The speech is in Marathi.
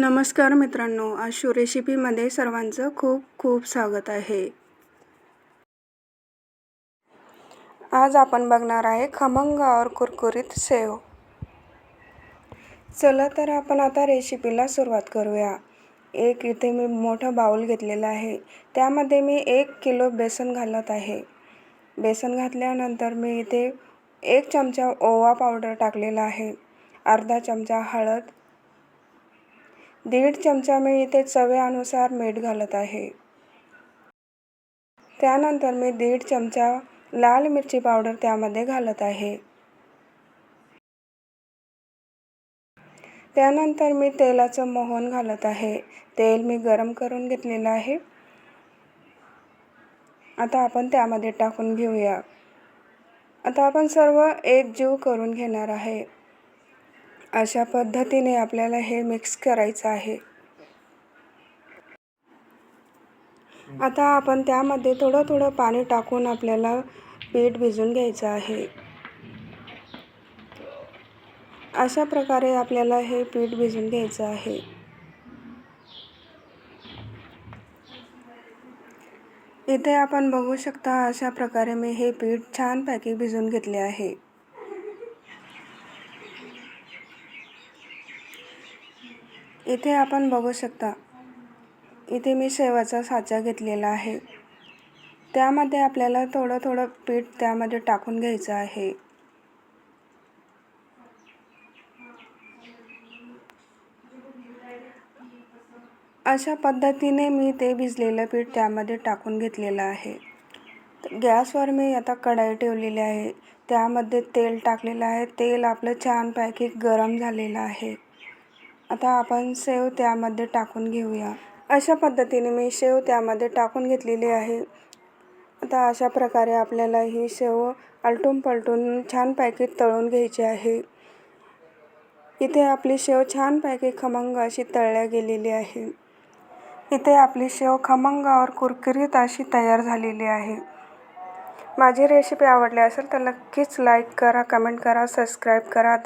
नमस्कार मित्रांनो आशू रेसिपीमध्ये सर्वांचं खूप खूप स्वागत आहे. आज आपण बघणार आहे खमंग और कुरकुरीत सेव चला तर आपण आता रेसिपीला सुरुवात करूया. एक इथे मी मोठं बाऊल घेतलेलं आहे. त्यामध्ये मी एक किलो बेसन घालत आहे. बेसन घातल्यानंतर मी इथे एक चमचा ओवा पावडर टाकलेला आहे. अर्धा चमचा हळद दीड चमचा मी इथे चव्यानुसार मीठ घालत आहे. त्यानंतर मी दीड चमचा लाल मिरची पावडर त्यामध्ये घालत आहे. त्यानंतर मी तेलाचं मोहन घालत आहे. तेल मी गरम करून घेतलेलं आहे. आता आपण त्यामध्ये टाकून घेऊया. आता आपण सर्व एक जीव करून घेणार आहे. अशा पद्धतीने आपल्याला हे मिक्स करायचं आहे. आता आपण त्यामध्ये थोडं थोडं पाणी टाकून आपल्याला पीठ भिजून घ्यायचं आहे. अशा प्रकारे आपल्याला हे पीठ भिजून घ्यायचं आहे. इथे आपण बघू शकता अशा प्रकारे मी हे पीठ छानपैकी भिजून घेतले आहे. इथे आपण बघू शकता इथे मी शेवाचा साचा घेतलेला आहे. त्यामध्ये आपल्याला थोडं थोडं पीठ त्यामध्ये टाकून घ्यायचं आहे. अशा पद्धतीने मी ते भिजलेलं पीठ त्यामध्ये टाकून घेतलेलं आहे. गॅसवर मी आता कढाई ठेवलेली आहे. त्यामध्ये तेल टाकलेलं आहे. तेल आपलं छानपैकी गरम झालेलं आहे. आता आपण सेव त्यामध्ये टाकून घेऊया. अशा पद्धतीने मी शेव त्यामध्ये टाकून घेतलेली आहे. आता अशा प्रकारे आपल्याला ही शेव आलटून पलटून छानपैकी तळून घ्यायची आहे. इथे आपली शेव छानपैकी खमंग अशी तळल्या गेलेली आहे. इथे आपली शेव खमंगावर कुरकुरीत अशी तयार झालेली आहे. माझी रेसिपी आवडली असेल तर नक्कीच लाईक करा कमेंट करा सबस्क्राईब करा.